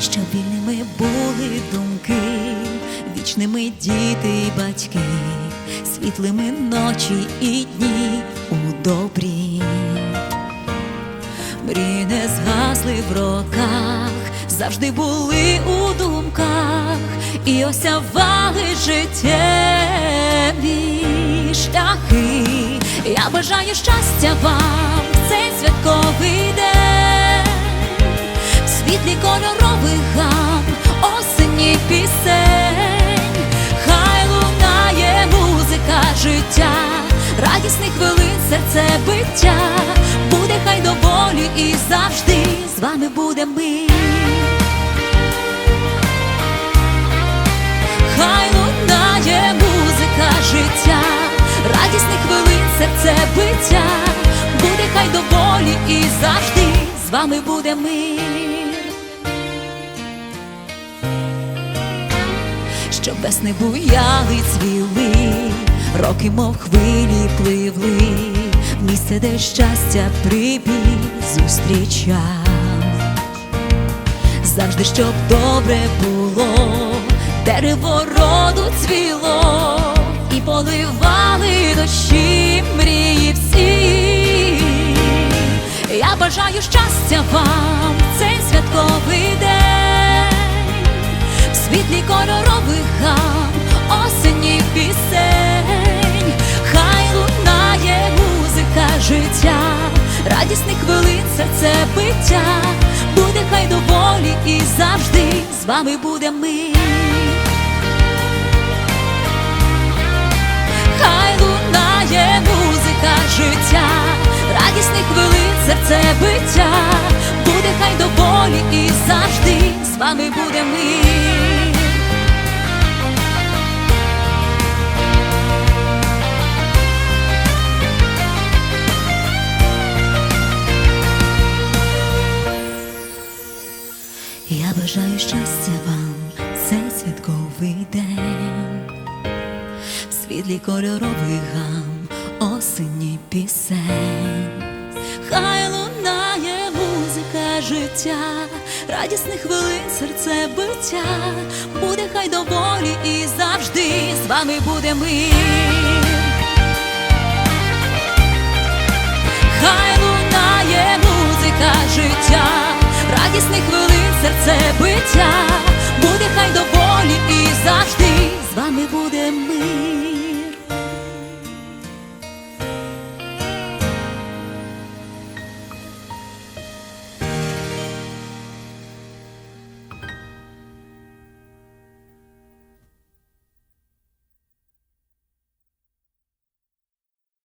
щоб вільними були думки, вічними діти й батьки, світлими ночі і дні у добрі. Мрії не згасли в роках, завжди були у думках і осявали життєві шляхи. Я бажаю щастя вам радісних хвилин серце биття, буде хай доволі і завжди. З вами буде ми. Хай лунає музика життя, радісних хвилин серце биття, буде хай доволі і завжди. З вами буде мир. Щоб весни буяли цвіли, роки, мов хвилі пливли, місце, де щастя прибіг зустрічав завжди, щоб добре було, дерево роду цвіло і поливали дощі мрії всі. Я бажаю щастя вам цей святковий день, в світлі кольорових гам, осені биття, буде хай доволі і завжди з вами буде ми. Хай лунає музика життя, радісних хвилин серце биття, буде хай доволі і завжди з вами буде мир. Я бажаю щастя вам цей святковий день, в світлі кольорових гам, осені пісень, хай лунає музика життя, радісних хвилин серце биття, буде хай доволі і завжди з вами буде мир. Хай лунає музика життя, радісних хвилин серце